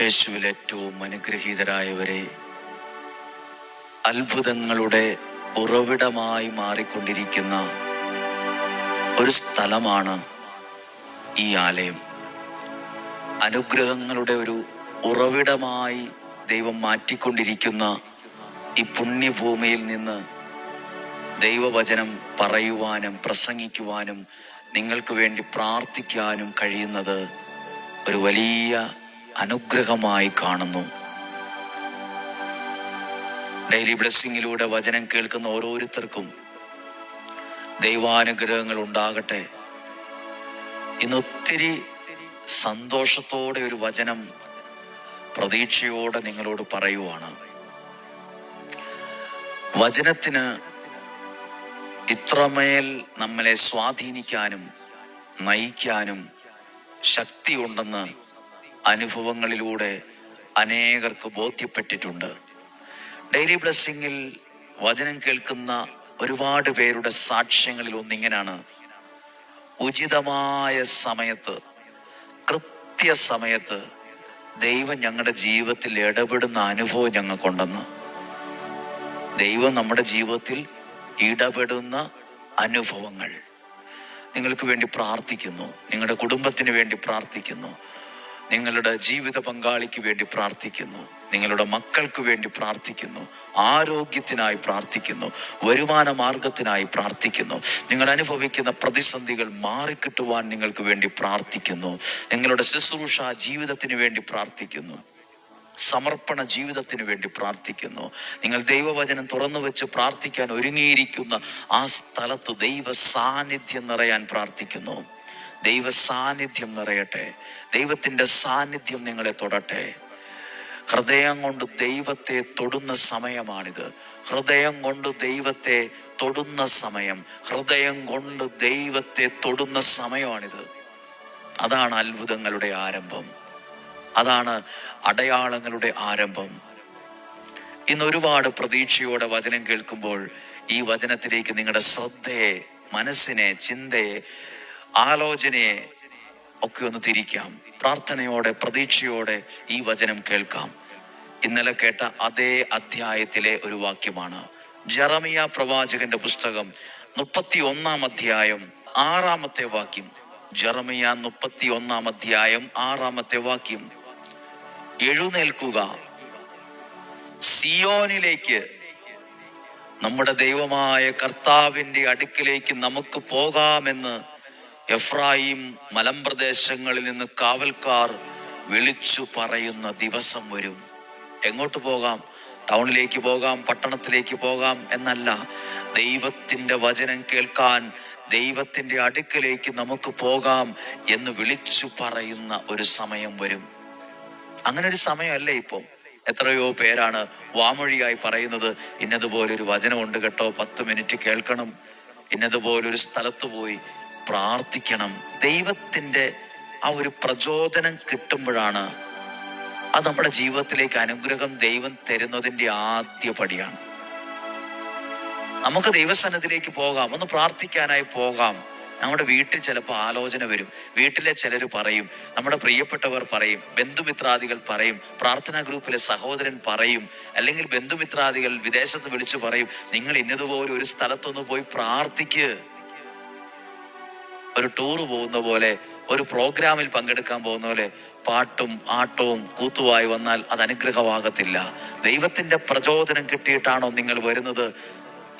യേശുവിൽ ഏറ്റവും അനുഗ്രഹീതരായവരെ അത്ഭുതങ്ങളുടെ ഉറവിടമായി മാറിക്കൊണ്ടിരിക്കുന്ന ഒരു സ്ഥലമാണ് ഈ ആലയം. അനുഗ്രഹങ്ങളുടെ ഒരു ഉറവിടമായി ദൈവം മാറ്റിക്കൊണ്ടിരിക്കുന്ന ഈ പുണ്യഭൂമിയിൽ നിന്ന് ദൈവവചനം പറയുവാനും പ്രസംഗിക്കുവാനും നിങ്ങൾക്ക് വേണ്ടി പ്രാർത്ഥിക്കാനും കഴിയുന്നത് ഒരു വലിയ അനുഗ്രഹമായി കാണുന്നു. ഡെയിലി ബ്ലെസ്സിങ്ങിലൂടെ വചനം കേൾക്കുന്ന ഓരോരുത്തർക്കും ദൈവാനുഗ്രഹങ്ങൾ ഉണ്ടാകട്ടെ. ഇന്ന് ഒത്തിരി സന്തോഷത്തോടെ ഒരു വചനം പ്രതീക്ഷയോടെ നിങ്ങളോട് പറയുവാണ്. വചനത്തിന് ഇത്രമേൽ നമ്മളെ സ്വാധീനിക്കാനും നയിക്കാനും ശക്തിയുണ്ടെന്ന് അനുഭവങ്ങളിലൂടെ അനേകർക്ക് ബോധ്യപ്പെട്ടിട്ടുണ്ട്. ഡെയിലി ബ്ലെസ്സിങ്ങിൽ വചനം കേൾക്കുന്ന ഒരുപാട് പേരുടെ സാക്ഷ്യങ്ങളിൽ ഒന്നിങ്ങനാണ്. ഉചിതമായ സമയത്ത് കൃത്യസമയത്ത് ദൈവം ഞങ്ങളുടെ ജീവിതത്തിൽ ഇടപെടുന്ന അനുഭവം ഞങ്ങൾക്കുണ്ടെന്ന്. ദൈവം നമ്മുടെ ജീവിതത്തിൽ ഇടപെടുന്ന അനുഭവങ്ങൾ. നിങ്ങൾക്ക് വേണ്ടി പ്രാർത്ഥിക്കുന്നു. നിങ്ങളുടെ കുടുംബത്തിന് വേണ്ടി പ്രാർത്ഥിക്കുന്നു. നിങ്ങളുടെ ജീവിത പങ്കാളിക്ക് വേണ്ടി പ്രാർത്ഥിക്കുന്നു. നിങ്ങളുടെ മക്കൾക്ക് വേണ്ടി പ്രാർത്ഥിക്കുന്നു. ആരോഗ്യത്തിനായി പ്രാർത്ഥിക്കുന്നു. വരുമാന മാർഗത്തിനായി പ്രാർത്ഥിക്കുന്നു. നിങ്ങൾ അനുഭവിക്കുന്ന പ്രതിസന്ധികൾ മാറിക്കിട്ടുവാൻ നിങ്ങൾക്ക് വേണ്ടി പ്രാർത്ഥിക്കുന്നു. നിങ്ങളുടെ ശുശ്രൂഷ ജീവിതത്തിന് വേണ്ടി പ്രാർത്ഥിക്കുന്നു. സമർപ്പണ ജീവിതത്തിന് വേണ്ടി പ്രാർത്ഥിക്കുന്നു. നിങ്ങൾ ദൈവവചനം തുറന്നു വെച്ച് പ്രാർത്ഥിക്കാൻ ഒരുങ്ങിയിരിക്കുന്ന ആ സ്ഥലത്ത് ദൈവ സാന്നിധ്യം നിറയാൻ പ്രാർത്ഥിക്കുന്നു. ദൈവ സാന്നിധ്യം നിറയട്ടെ. ദൈവത്തിന്റെ സാന്നിധ്യം നിങ്ങളെ തൊടട്ടെ. ഹൃദയം കൊണ്ട് ദൈവത്തെ തൊടുന്ന സമയമാണിത്. ഹൃദയം കൊണ്ട് ദൈവത്തെ തൊടുന്ന സമയം. ഹൃദയം കൊണ്ട് ദൈവത്തെ തൊടുന്ന സമയമാണിത്. അതാണ് അത്ഭുതങ്ങളുടെ ആരംഭം. അതാണ് അടയാളങ്ങളുടെ ആരംഭം. ഇന്ന് ഒരുപാട് പ്രതീക്ഷയോടെ വചനം കേൾക്കുമ്പോൾ ഈ വചനത്തിലേക്ക് നിങ്ങളുടെ ശ്രദ്ധയെ മനസ്സിനെ ചിന്തയെ ആലോചനയെ ഒക്കെ ഒന്ന് തിരിക്കാം. പ്രാർത്ഥനയോടെ പ്രതീക്ഷയോടെ ഈ വചനം കേൾക്കാം. ഇന്നലെ കേട്ട അതേ അധ്യായത്തിലെ ഒരു വാക്യമാണ്. ജറമിയ പ്രവാചകന്റെ പുസ്തകം മുപ്പത്തി ഒന്നാം അധ്യായം ആറാമത്തെ വാക്യം. ജറമിയ മുപ്പത്തി ഒന്നാം അധ്യായം ആറാമത്തെ വാക്യം. എഴുന്നേൽക്കുക. സിയോനിലേക്ക് നമ്മുടെ ദൈവമായ കർത്താവിന്റെ അടുക്കിലേക്ക് നമുക്ക് പോകാമെന്ന് എഫ്രായിം മലമ്പ്രദേശങ്ങളിൽ നിന്ന് കാവൽക്കാർ വിളിച്ചു പറയുന്ന ദിവസം വരും. എങ്ങോട്ട് പോകാം? ടൗണിലേക്ക് പോകാം പട്ടണത്തിലേക്ക് പോകാം എന്നല്ല. ദൈവത്തിന്റെ വചനം കേൾക്കാൻ ദൈവത്തിന്റെ അടുക്കലേക്ക് നമുക്ക് പോകാം എന്ന് വിളിച്ചു പറയുന്ന ഒരു സമയം വരും. അങ്ങനെ ഒരു സമയമല്ലേ ഇപ്പം? എത്രയോ പേരാണ് വാമൊഴിയായി പറയുന്നത് ഇന്നതുപോലെ ഒരു വചനമുണ്ട് കേട്ടോ പത്ത് മിനിറ്റ് കേൾക്കണം. ഇന്നതുപോലെ ഒരു സ്ഥലത്ത് പോയി പ്രാർത്ഥിക്കണം. ദൈവത്തിന്റെ ആ ഒരു പ്രചോദനം കിട്ടുമ്പോഴാണ് അത് നമ്മുടെ ജീവിതത്തിലേക്ക് അനുഗ്രഹം ദൈവം തരുന്നതിന്റെ ആദ്യ പടിയാണ്. നമുക്ക് ദൈവസന്നിധിയിലേക്ക് പോകാം. ഒന്ന് പ്രാർത്ഥിക്കാനായി പോകാം. നമ്മുടെ വീട്ടിൽ ചിലപ്പോൾ ആലോചന വരും. വീട്ടിലെ ചിലർ പറയും നമ്മുടെ പ്രിയപ്പെട്ടവർ പറയും ബന്ധുമിത്രാദികൾ പറയും പ്രാർത്ഥനാ ഗ്രൂപ്പിലെ സഹോദരൻ പറയും അല്ലെങ്കിൽ ബന്ധുമിത്രാദികൾ വിദേശത്ത് വിളിച്ചു പറയും നിങ്ങൾ ഇന്നതുപോലെ ഒരു സ്ഥലത്തൊന്ന് പോയി പ്രാർത്ഥിക്ക്. ഒരു ടൂർ പോകുന്ന പോലെ ഒരു പ്രോഗ്രാമിൽ പങ്കെടുക്കാൻ പോകുന്ന പോലെ പാട്ടും ആട്ടവും കൂത്തുവായി വന്നാൽ അത് അനുഗ്രഹമാകത്തില്ല. ദൈവത്തിന്റെ പ്രചോദനം കിട്ടിയിട്ടാണോ നിങ്ങൾ വരുന്നത്?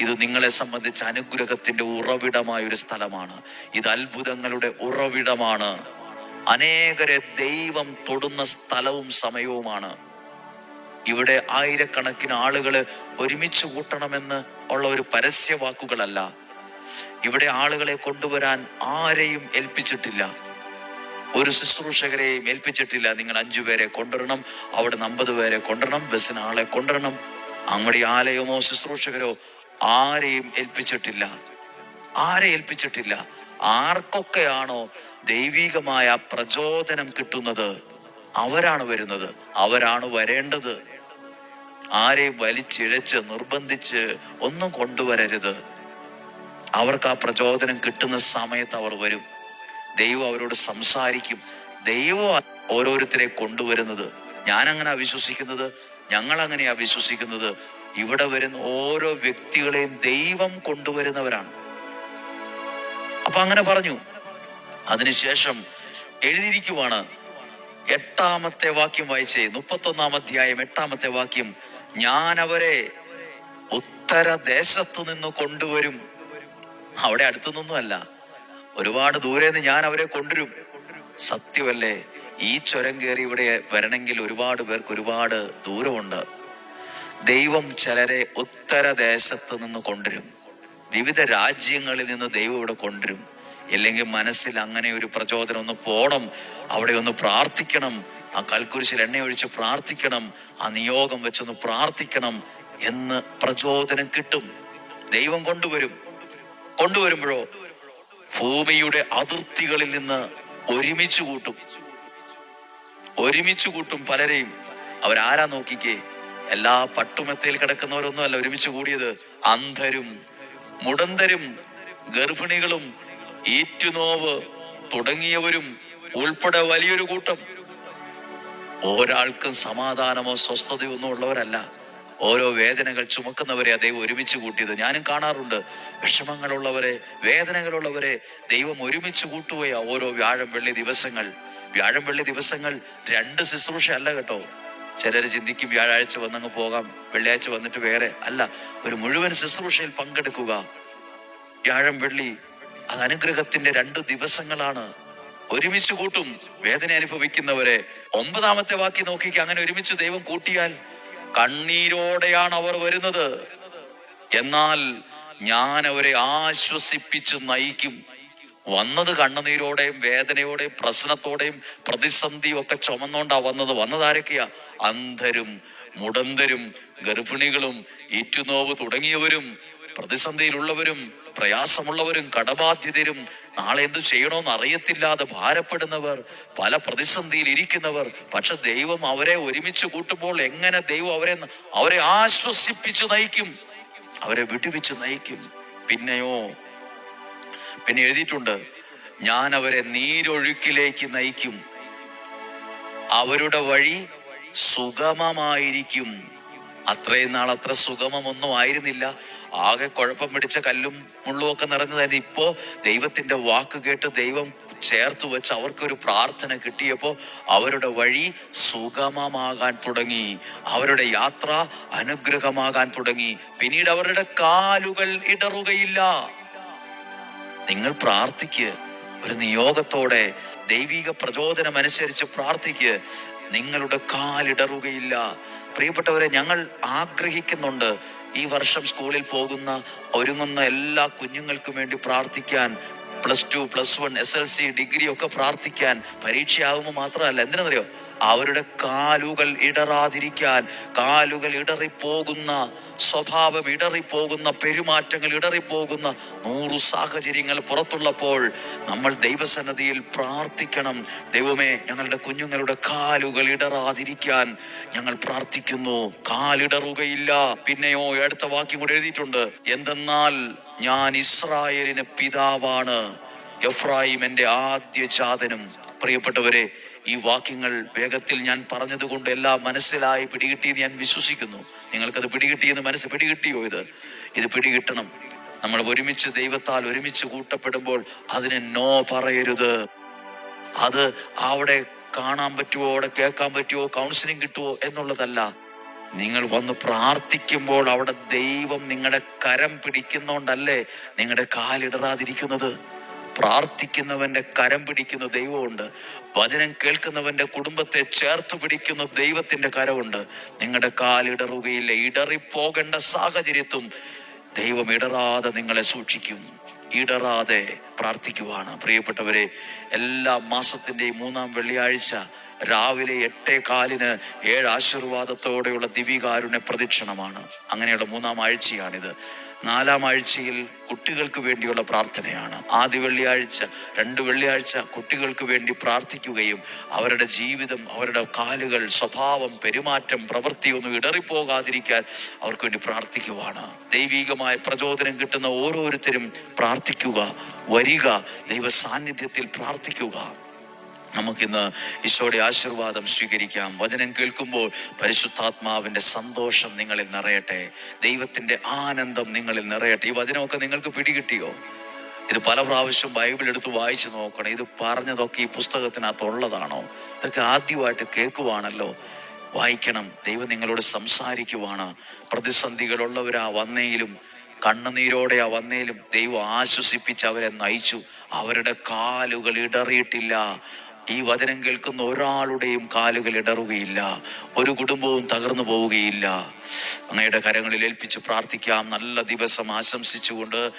ഇത് നിങ്ങളെ സംബന്ധിച്ച് അനുഗ്രഹത്തിന്റെ ഉറവിടമായ ഒരു സ്ഥലമാണ്. ഇത് അത്ഭുതങ്ങളുടെ ഉറവിടമാണ്. അനേകരെ ദൈവം തൊടുന്ന സ്ഥലവും സമയവുമാണ്. ഇവിടെ ആയിരക്കണക്കിന് ആളുകൾ ഒരുമിച്ച് കൂട്ടണമെന്ന് ഉള്ള ഒരു പരസ്യ വാക്കുകളല്ല ഇവിടെ ആളുകളെ കൊണ്ടുവരാൻ ആരെയും ഏൽപ്പിച്ചിട്ടില്ല. ഒരു ശുശ്രൂഷകരെയും ഏൽപ്പിച്ചിട്ടില്ല. നിങ്ങൾ അഞ്ചു പേരെ കൊണ്ടുവരണം അവിടെ അമ്പത് പേരെ കൊണ്ടുവരണം ബസ്സിന് ആളെ കൊണ്ടുവരണം. അങ്ങടെ ആലയമോ ശുശ്രൂഷകരോ ആരെയും ഏൽപ്പിച്ചിട്ടില്ല. ആരെ ഏൽപ്പിച്ചിട്ടില്ല? ആർക്കൊക്കെയാണോ ദൈവികമായ പ്രചോദനം കിട്ടുന്നത്? അവരാണ് വരുന്നത്. അവരാണ് വരേണ്ടത്. ആരെയും വലിച്ചിഴച്ച് നിർബന്ധിച്ച് ഒന്നും കൊണ്ടുവരരുത്. അവർക്ക് ആ പ്രചോദനം കിട്ടുന്ന സമയത്ത് അവർ വരും. ദൈവം അവരോട് സംസാരിക്കും. ദൈവം ഓരോരുത്തരെ കൊണ്ടുവരുന്നത്. ഞാൻ അങ്ങനെ വിശ്വസിക്കുന്നത്. ഞങ്ങൾ അങ്ങനെയാ വിശ്വസിക്കുന്നത്. ഇവിടെ വരുന്ന ഓരോ വ്യക്തികളെയും ദൈവം കൊണ്ടുവരുന്നവരാണ്. അപ്പൊ അങ്ങനെ പറഞ്ഞു. അതിനുശേഷം എഴുതിയിരിക്കുവാണ് എട്ടാമത്തെ വാക്യം വായിച്ചേ. മുപ്പത്തൊന്നാം അധ്യായം എട്ടാമത്തെ വാക്യം. ഞാൻ അവരെ ഉത്തരദേശത്തു നിന്ന് കൊണ്ടുവരും. അവിടെ അടുത്തുനിന്നൊന്നുമല്ല ഒരുപാട് ദൂരെ നിന്ന് ഞാൻ അവരെ കൊണ്ടുവരും. സത്യമല്ലേ ഈ ചുരം കയറി ഇവിടെ വരണമെങ്കിൽ ഒരുപാട് പേർക്ക് ഒരുപാട് ദൂരമുണ്ട്. ദൈവം ചിലരെ ഉത്തരദേശത്ത് നിന്ന് കൊണ്ടുവരും. വിവിധ രാജ്യങ്ങളിൽ നിന്ന് ദൈവം ഇവിടെ കൊണ്ടുവരും. ഇല്ലെങ്കിൽ മനസ്സിൽ അങ്ങനെ ഒരു പ്രചോദനം ഒന്ന് പോണം. അവിടെ ഒന്ന് പ്രാർത്ഥിക്കണം. ആ കൽക്കുരിശിൽ എണ്ണയൊഴിച്ച് പ്രാർത്ഥിക്കണം. ആ നിയോഗം വെച്ചൊന്ന് പ്രാർത്ഥിക്കണം എന്ന് പ്രചോദനം കിട്ടും. ദൈവം കൊണ്ടുവരും. കൊണ്ടുവരുമ്പോഴോ? ഭൂമിയുടെ അതിർത്തികളിൽ നിന്ന് ഒരുമിച്ച് കൂട്ടും. ഒരുമിച്ച് കൂട്ടും പലരെയും. അവരാരാ നോക്കിക്കേ? എല്ലാ പട്ടുമെത്തയിൽ കിടക്കുന്നവരൊന്നും അല്ല ഒരുമിച്ച് കൂടിയത്. അന്ധരും മുടന്തരും ഗർഭിണികളും ഈറ്റുനോവ് തുടങ്ങിയവരും ഉൾപ്പെടെ വലിയൊരു കൂട്ടം. ഒരാൾക്കും സമാധാനമോ സ്വസ്ഥതയോ ഒന്നും ഉള്ളവരല്ല. ഓരോ വേദനകൾ ചുമക്കുന്നവരെ ദൈവം ഒരുമിച്ച് കൂട്ടിയത്. ഞാനും കാണാറുണ്ട്. വിഷമങ്ങളുള്ളവരെ വേദനകളുള്ളവരെ ദൈവം ഒരുമിച്ച് കൂട്ടുകയാ ഓരോ വ്യാഴം വെള്ളി ദിവസങ്ങൾ. വ്യാഴം വെള്ളി ദിവസങ്ങൾ രണ്ട് ശുശ്രൂഷ അല്ല കേട്ടോ. ചിലർ ചിന്തിക്കും വ്യാഴാഴ്ച വന്നങ്ങ് പോകാം വെള്ളിയാഴ്ച വന്നിട്ട് വേറെ അല്ല. ഒരു മുഴുവൻ ശുശ്രൂഷയിൽ പങ്കെടുക്കുക. വ്യാഴം വെള്ളി അത് അനുഗ്രഹത്തിന്റെ രണ്ട് ദിവസങ്ങളാണ്. ഒരുമിച്ച് കൂട്ടും വേദന അനുഭവിക്കുന്നവരെ. ഒമ്പതാമത്തെ വാക്കി നോക്കിക്ക് അങ്ങനെ ഒരുമിച്ച് ദൈവം കൂട്ടിയാൽ കണ്ണീരോടെയാണ് അവർ വരുന്നത്. എന്നാൽ ഞാൻ അവരെ ആശ്വസിപ്പിച്ച് നയിക്കും. വന്നത് കണ്ണുനീരോടെയും വേദനയോടെയും പ്രശ്നത്തോടെയും പ്രതിസന്ധിയും ഒക്കെ ചുമന്നോണ്ടാ വന്നത്. വന്നത് ആരൊക്കെയാ? അന്ധരും മുടന്തരും ഗർഭിണികളും ഏറ്റുനോവ് തുടങ്ങിയവരും പ്രതിസന്ധിയിലുള്ളവരും പ്രയാസമുള്ളവരും കടബാധ്യതരും നാളെ എന്ത് ചെയ്യണമെന്ന് അറിയത്തില്ലാതെ ഭാരപ്പെടുന്നവർ പല പ്രതിസന്ധിയിൽ ഇരിക്കുന്നവർ. പക്ഷെ ദൈവം അവരെ ഒരുമിച്ച് കൂട്ടുമ്പോൾ എങ്ങനെ ദൈവം അവരെ അവരെ ആശ്വസിപ്പിച്ചു നയിക്കും? അവരെ വിടുവിച്ച് നയിക്കും. പിന്നെയോ പിന്നെ എഴുതിയിട്ടുണ്ട് ഞാൻ അവരെ നീരൊഴുക്കിലേക്ക് നയിക്കും. അവരുടെ വഴി സുഗമമായിരിക്കും. അത്രയും നാൾ അത്ര സുഗമമൊന്നും ആയിരുന്നില്ല. ആകെ കുഴപ്പം പിടിച്ച കല്ലും മുള്ളും ഒക്കെ നിറഞ്ഞതായിരുന്നു ഇപ്പോ ദൈവത്തിന്റെ വാക്ക് കേട്ട് ദൈവം ചേർത്ത് വെച്ച് അവർക്കൊരു പ്രാർത്ഥന കിട്ടിയപ്പോ അവരുടെ വഴി സുഗമമാകാൻ തുടങ്ങി. അവരുടെ യാത്ര അനുഗ്രഹമാകാൻ തുടങ്ങി. പിന്നീട് അവരുടെ കാലുകൾ ഇടറുകയില്ല. നിങ്ങൾ പ്രാർത്ഥിക്ക്. ഒരു നിയോഗത്തോടെ ദൈവിക പ്രചോദനം അനുസരിച്ച് പ്രാർത്ഥിക്ക്. നിങ്ങളുടെ കാലിടറുകയില്ല. പ്രിയപ്പെട്ടവരെ ഞങ്ങൾ ആഗ്രഹിക്കുന്നുണ്ട് ഈ വർഷം സ്കൂളിൽ പോകുന്ന ഒരുങ്ങുന്ന എല്ലാ കുഞ്ഞുങ്ങൾക്കും വേണ്ടി പ്രാർത്ഥിക്കാൻ plus two plus one S L C degree ഒക്കെ പ്രാർത്ഥിക്കാൻ പരീക്ഷയാകുമ്പോൾ മാത്രമല്ല. എന്തിനാണെന്നറിയോ? അവരുടെ കാലുകൾ ഇടറാതിരിക്കാൻ കാലുകൾ ഇടറിപ്പോകുന്ന സ്വഭാവം ഇടറിപ്പോകുന്ന പെരുമാറ്റങ്ങൾ ഇടറിപ്പോകുന്ന നൂറു സാഹചര്യങ്ങൾ പുറത്തുള്ളപ്പോൾ നമ്മൾ ദൈവസന്നതിയിൽ പ്രാർത്ഥിക്കണം. ദൈവമേ ഞങ്ങളുടെ കുഞ്ഞുങ്ങളുടെ കാലുകൾ ഇടറാതിരിക്കാൻ ഞങ്ങൾ പ്രാർത്ഥിക്കുന്നു. കാലിടറുകയില്ല. പിന്നെയോ അടുത്ത വാക്യം കൂടെ എഴുതിയിട്ടുണ്ട്. എന്തെന്നാൽ ഞാൻ ഇസ്രായേലിന് പിതാവാണ്. എഫ്രായിം എന്റെ ആദ്യ ജാതനും പ്രിയപ്പെട്ടവരെ ഈ വാക്യങ്ങൾ വേഗത്തിൽ ഞാൻ പറഞ്ഞതുകൊണ്ട് എല്ലാം മനസ്സിലായി പിടികിട്ടിയെന്ന് ഞാൻ വിശ്വസിക്കുന്നു. നിങ്ങൾക്കത് പിടികിട്ടിയെന്ന് മനസ്സ് പിടികിട്ടിയോ ഇത്? ഇത് പിടികിട്ടണം. നമ്മൾ ഒരുമിച്ച് ദൈവത്താൽ ഒരുമിച്ച് കൂട്ടപ്പെടുമ്പോൾ അതിനെ നോ പറയരുത്. അത് അവിടെ കാണാൻ പറ്റുമോ അവിടെ കേൾക്കാൻ പറ്റുമോ കൗൺസിലിംഗ് കിട്ടുമോ എന്നുള്ളതല്ല. നിങ്ങൾ വന്ന് പ്രാർത്ഥിക്കുമ്പോൾ അവിടെ ദൈവം നിങ്ങളുടെ കരം പിടിക്കുന്നോണ്ടല്ലേ നിങ്ങളുടെ കാലിടറാതിരിക്കുന്നത്? പ്രാർത്ഥിക്കുന്നവന്റെ കരം പിടിക്കുന്ന ദൈവമുണ്ട്. വചനം കേൾക്കുന്നവന്റെ കുടുംബത്തെ ചേർത്ത് പിടിക്കുന്ന ദൈവത്തിന്റെ കരമുണ്ട്. നിങ്ങളുടെ കാലിടറുകയില്ല ഇടറിപ്പോകേണ്ട സാഹചര്യത്തും ദൈവം ഇടറാതെ നിങ്ങളെ സൂക്ഷിക്കും. ഇടറാതെ പ്രാർത്ഥിക്കുവാണ്. പ്രിയപ്പെട്ടവരെ എല്ലാ മാസത്തിന്റെയും മൂന്നാം വെള്ളിയാഴ്ച രാവിലെ എട്ടേ കാലിന് ഏഴ് ആശീർവാദത്തോടെയുള്ള ദിവികാരുണ്യ പ്രദക്ഷിണമാണ്. അങ്ങനെയുള്ള മൂന്നാം ആഴ്ചയാണിത്. നാലാം ആഴ്ചയിൽ കുട്ടികൾക്ക് വേണ്ടിയുള്ള പ്രാർത്ഥനയാണ്. ആദ്യ വെള്ളിയാഴ്ച രണ്ട് വെള്ളിയാഴ്ച കുട്ടികൾക്ക് വേണ്ടി പ്രാർത്ഥിക്കുകയും അവരുടെ ജീവിതം അവരുടെ കാലുകൾ സ്വഭാവം പെരുമാറ്റം പ്രവൃത്തി ഒന്നും ഇടറിപ്പോകാതിരിക്കാൻ അവർക്ക് വേണ്ടി പ്രാർത്ഥിക്കുവാണ്. ദൈവികമായ പ്രചോദനം കിട്ടുന്ന ഓരോരുത്തരും പ്രാർത്ഥിക്കുക വരിക ദൈവ സാന്നിധ്യത്തിൽ പ്രാർത്ഥിക്കുക. നമുക്കിന്ന് ഈശോയുടെ ആശീർവാദം സ്വീകരിക്കാം. വചനം കേൾക്കുമ്പോൾ പരിശുദ്ധാത്മാവിന്റെ സന്തോഷം നിങ്ങളിൽ നിറയട്ടെ. ദൈവത്തിന്റെ ആനന്ദം നിങ്ങളിൽ നിറയട്ടെ. ഈ വചനമൊക്കെ നിങ്ങൾക്ക് പിടികിട്ടിയോ? ഇത് പല പ്രാവശ്യം ബൈബിൾ എടുത്ത് വായിച്ചു നോക്കണം. ഇത് പറഞ്ഞതൊക്കെ ഈ പുസ്തകത്തിനകത്തുള്ളതാണോ ഇതൊക്കെ ആദ്യമായിട്ട് കേൾക്കുവാണല്ലോ. വായിക്കണം. ദൈവം നിങ്ങളോട് സംസാരിക്കുവാണ്. പ്രതിസന്ധികളുള്ളവരാ വന്നേലും കണ്ണുനീരോടെ ആ വന്നേലും ദൈവം ആശ്വസിപ്പിച്ച് അവരെ നയിച്ചു. അവരുടെ കാലുകൾ ഇടറിയിട്ടില്ല. ഈ വചനം കേൾക്കുന്ന ഒരാളുടെയും കാലുകൾ ഇടറുകയില്ല ഒരു കുടുംബവും തകർന്നു പോവുകയില്ല. അങ്ങയുടെ കരങ്ങളിൽ ഏൽപ്പിച്ച് പ്രാർത്ഥിക്കാം. നല്ല ദിവസം ആശംസിച്ചുകൊണ്ട്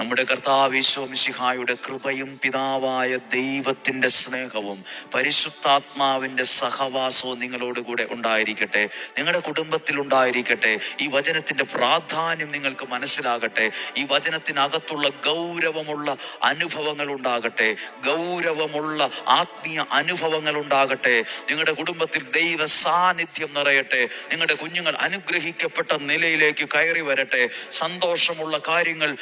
നമ്മുടെ കർത്താവ് ഈശോമിശിഹായുടെ കൃപയും പിതാവായ ദൈവത്തിന്റെ സ്നേഹവും പരിശുദ്ധാത്മാവിന്റെ സഹവാസവും നിങ്ങളോടുകൂടെ ഉണ്ടായിരിക്കട്ടെ. നിങ്ങളുടെ കുടുംബത്തിൽ ഉണ്ടായിരിക്കട്ടെ. ഈ വചനത്തിന്റെ പ്രാധാന്യം നിങ്ങൾക്ക് മനസ്സിലാകട്ടെ. ഈ വചനത്തിനകത്തുള്ള ഗൗരവമുള്ള അനുഭവങ്ങൾ ഉണ്ടാകട്ടെ. ഗൗരവമുള്ള ആത്മീയ അനുഭവങ്ങൾ ഉണ്ടാകട്ടെ. നിങ്ങളുടെ കുടുംബത്തിൽ ദൈവ സാന്നിധ്യം നിറയട്ടെ. നിങ്ങളുടെ കുഞ്ഞുങ്ങൾ അനുഗ്രഹിക്കപ്പെട്ട നിലയിലേക്ക് കയറി വരട്ടെ. സന്തോഷമുള്ള കാര്യങ്ങൾ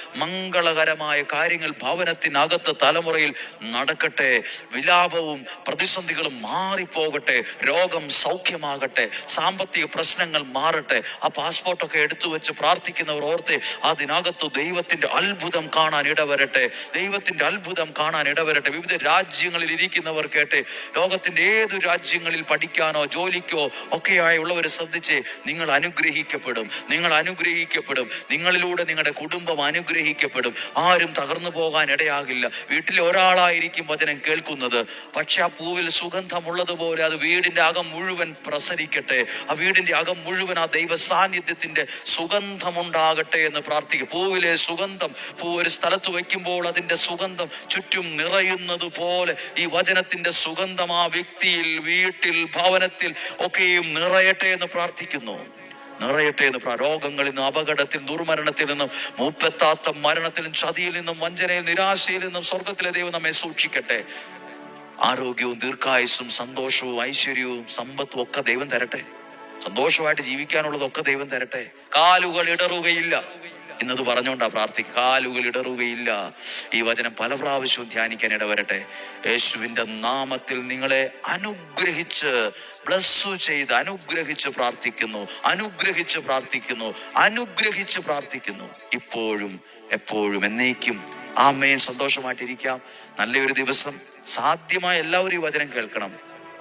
മംഗളകരമായ കാര്യങ്ങൾ ഭവനത്തിനകത്ത് തലമുറയിൽ നടക്കട്ടെ വിലാപവും പ്രതിസന്ധികളും മാറിപ്പോകട്ടെ രോഗം സൗഖ്യമാകട്ടെ സാമ്പത്തിക പ്രശ്നങ്ങൾ മാറട്ടെ ആ പാസ്പോർട്ടൊക്കെ എടുത്തു വെച്ച് പ്രാർത്ഥിക്കുന്നവർ ഓർത്ത് അതിനകത്ത് ദൈവത്തിന്റെ അത്ഭുതം കാണാൻ ഇടവരട്ടെ ദൈവത്തിന്റെ അത്ഭുതം കാണാൻ ഇടവരട്ടെ. വിവിധ രാജ്യങ്ങളിൽ ഇരിക്കുന്നവർ കേട്ടെ ലോകത്തിന്റെ ഏതു രാജ്യങ്ങളിൽ പഠിക്കാനോ ജോലിക്കോ ഒക്കെയായി ഉള്ളവർ ശ്രദ്ധിച്ച് നിങ്ങൾ അനുഗ്രഹിക്കപ്പെടും നിങ്ങൾ അനുഗ്രഹിക്കപ്പെടും നിങ്ങളിലൂടെ നിങ്ങളുടെ കുടുംബം അനുഗ്രഹിക്കപ്പെടും. ആരും തകർന്നു പോകാൻ ഇടയാകില്ല. വീട്ടിൽ ഒരാളായിരിക്കും വചനം കേൾക്കുന്നത്. പക്ഷെ ആ പൂവിൽ സുഗന്ധമുള്ളതുപോലെ അത് വീടിന്റെ അകം മുഴുവൻ പ്രസരിക്കട്ടെ. ആ വീടിന്റെ അകം മുഴുവൻ ആ ദൈവ സാന്നിധ്യത്തിന്റെ സുഗന്ധമുണ്ടാകട്ടെ എന്ന് പ്രാർത്ഥിക്കും പൂവിലെ സുഗന്ധം പൂ ഒരു സ്ഥലത്ത് വയ്ക്കുമ്പോൾ അതിന്റെ സുഗന്ധം ചുറ്റും നിറയുന്നത് പോലെ ഈ വചനത്തിന്റെ സുഗന്ധം ആ വ്യക്തിയിൽ വീട്ടിൽ ഭവനത്തിൽ ഒക്കെയും നിറയട്ടെ എന്ന് പ്രാർത്ഥിക്കുന്നു. നിറയട്ടെ എന്ന് രോഗങ്ങളിൽ നിന്നും അപകടത്തിൽ ദുർമരണത്തിൽ നിന്നും മൂപ്പെത്താത്ത മരണത്തിൽ നിന്നും ചതിയിൽ നിന്നും വഞ്ചനയിൽ നിരാശയിൽ നിന്നും സ്വർഗത്തിലെ ദൈവം നമ്മെ സൂക്ഷിക്കട്ടെ. ആരോഗ്യവും ദീർഘായുസും സന്തോഷവും ഐശ്വര്യവും സമ്പത്തും ഒക്കെ ദൈവം തരട്ടെ. സന്തോഷമായിട്ട് ജീവിക്കാനുള്ളതൊക്കെ ദൈവം തരട്ടെ. കാലുകൾ ഇടറുകയില്ല. ഇന്നത് പറഞ്ഞുകൊണ്ടാ പ്രാർത്ഥി കാലുകൾ ഇടറുകയില്ല. ഈ വചനം പല പ്രാവശ്യവും ധ്യാനിക്കാൻ ഇടവരട്ടെ. യേശുവിന്റെ നാമത്തിൽ നിങ്ങളെ അനുഗ്രഹിച്ച് ബ്ലസ്സു ചെയ്ത് അനുഗ്രഹിച്ച് പ്രാർത്ഥിക്കുന്നു. അനുഗ്രഹിച്ച് പ്രാർത്ഥിക്കുന്നു. അനുഗ്രഹിച്ച് പ്രാർത്ഥിക്കുന്നു. ഇപ്പോഴും എപ്പോഴും എന്നേക്കും. ആമേൻ. സന്തോഷമായിട്ടിരിക്കാം. നല്ലൊരു ദിവസം. സാധ്യമായ എല്ലാവരും ഈ വചനം കേൾക്കണം.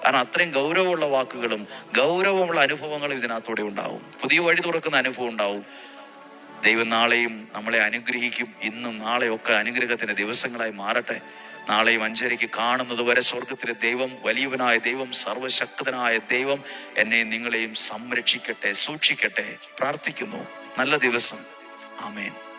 കാരണം അത്രയും ഗൗരവമുള്ള വാക്കുകളും ഗൗരവമുള്ള അനുഭവങ്ങളും ഇതിനകത്തൂടെ ഉണ്ടാവും. പുതിയ വഴി തുറക്കുന്ന അനുഭവം ഉണ്ടാവും. ദൈവം നാളെയും നമ്മളെ അനുഗ്രഹിക്കും. ഇന്നും നാളെയൊക്കെ അനുഗ്രഹത്തിന്റെ ദിവസങ്ങളായി മാറട്ടെ. നാളെയും അഞ്ചരയ്ക്ക് കാണുന്നത് വരെ സ്വർഗത്തിലെ ദൈവം വലിയവനായ ദൈവം സർവശക്തനായ ദൈവം എന്നെയും നിങ്ങളെയും സംരക്ഷിക്കട്ടെ സൂക്ഷിക്കട്ടെ. പ്രാർത്ഥിക്കുന്നു. നല്ല ദിവസം. ആമേൻ.